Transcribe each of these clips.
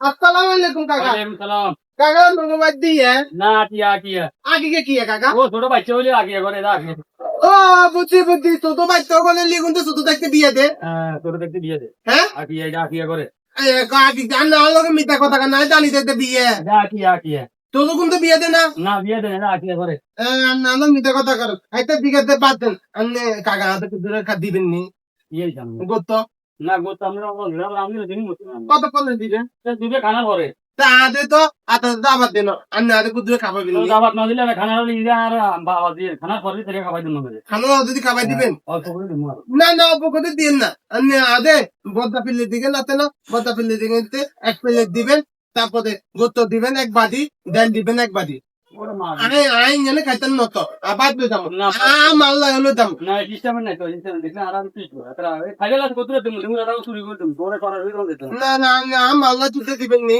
আসসালামু আলাইকুম কাকা। সালাম কাকা দিয়ে? না টিয়া টিয়া। আগে কে কি কাকা? ও ছোট বাচ্চা হলে আগে করে দা ও বুঝছি বুঝছি। ছোট বাচ্চা বলে লিগুন তো ছোট দেখতে বিয়ে দে। হ্যাঁ ছোট দেখতে বিয়ে দে। হ্যাঁ? আকিয়া আকিয়া করে কাকি জান না লোকে মিথ্যা কথা না জানি বিয়ে। আকিয়া কোন তো বিয়ে দে না? না বিয়ে দে না আকিয়া করে না না মিথ্যা কথা করো। কাকা হাতে দূরে দিবেন নি। ইয়ে জানো গত না আমরা আমি কত করলে দিবে খানা করে তা আদে তো আতা দাবাত দেন আদে খাবার দাবাত না দিলে খানা হলে ইদা আর বাবা দিয়ে খানা পরে থেকে খাবার দিন হবে খানা যদি খাবার দিবেন? দিন না না অল্প করে দিন না। আদে বদ্দা পিল্লি দিবেন নাতে না বদ্দা পিল্লি দিবেন এক প্লেট দিবেন তারপরে গোত্ত দিবেন এক বাটি ডাল দিবেন এক বাটি। মা আই জানে খাইতেন নত আবার দুই দাম না। আ মাল্লা হলো দাম না সিস্টেম নাই তো সিস্টেম দেখলে আরাম পিছ করে তারা খাইলে লাস কত দিন তুমি দাও চুরি করে দিন তোরে করার হইল দিতে না না না মাল্লা তুলতে দিবেন নি।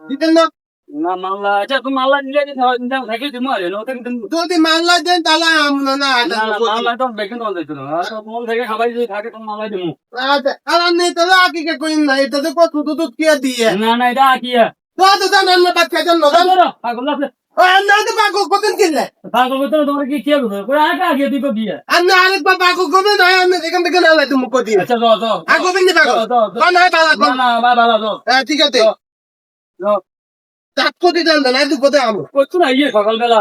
দিতেন না। না মাল্লা আচ্ছা তুমি মাল্লা নিলে হয় দাও থাকি তুমি আরে তুমি তুমি যদি মাল্লা দেন তাহলে আমরা না না না মাল্লা তো বেকিং তো দিতে না আর মন থেকে খাবার যদি থাকে তুমি মাল্লা দিমু। আচ্ছা আর আপনি তাহলে আকি কে কইন না? এটা তো কত দুধ দুধ দিয়ে? না না এটা আকিয়া তো তো জানেন না বাচ্চা আছে না। তো পাগল তো আর না আচ্ছা হয় হ্যাঁ ঠিক আছে যাও। যাও। তাক কদি জান না দুপদে আমো কত না ইয়ে সকালবেলা